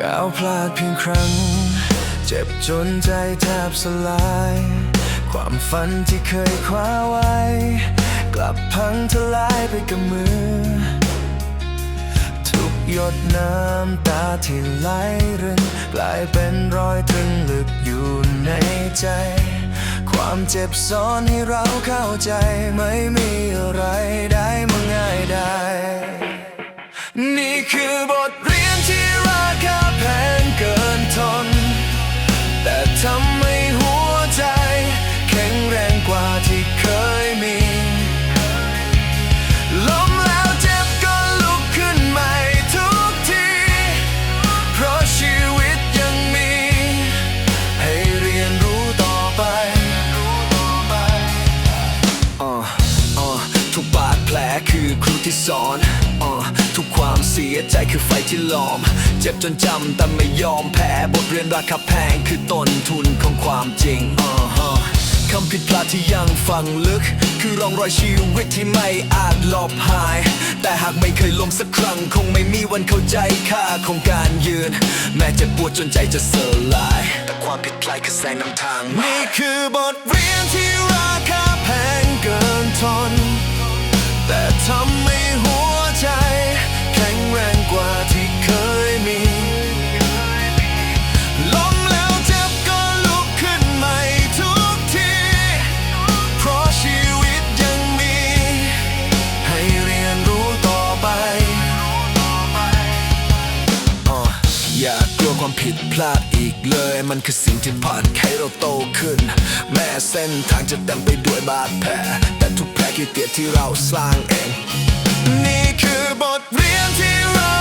ก้าวพลาดเพียงครั้ง เจ็บจนใจแทบสลาย ความฝันที่เคยคว้าไว้ กลับพังทลายไปกับมือ ทุกหยดน้ำตาที่ไหลรินกลายเป็นรอยตรึงลึกอยู่ในใจ ความเจ็บซ้อนให้เราเข้าใจไม่มีอะไรได้มาง่ายได้ นี่คือบท คือครูที่สอนอ่าทุกความเสียใจคือไฟที่หลอม เจ็บจนจำแต่ไม่ยอมแพ้บทเรียนราคาแพงคือต้นทุนของความจริงอ่าคำผิดพลาดที่ยังฝังลึก คือร่องรอยชีวิตที่ไม่อาจลบหาย แต่หากไม่เคยล้มสักครั้ง คงไม่มีวันเข้าใจค่าของการยืน แม้จะปวดจนใจจะเสลาย แต่ความผิดพลาดคือแสงนำทาง นี่คือบทเรียนที่ราคาแพงเกินทน ความผิดพลาดอีกเลย มันคือสิ่งที่ผ่านให้เราโตขึ้น แม้เส้นทางจะเต็มไปด้วยบาดแผล แต่ทุกแผลคือเตียที่เราสร้างเอง นี่คือบทเรียนที่รา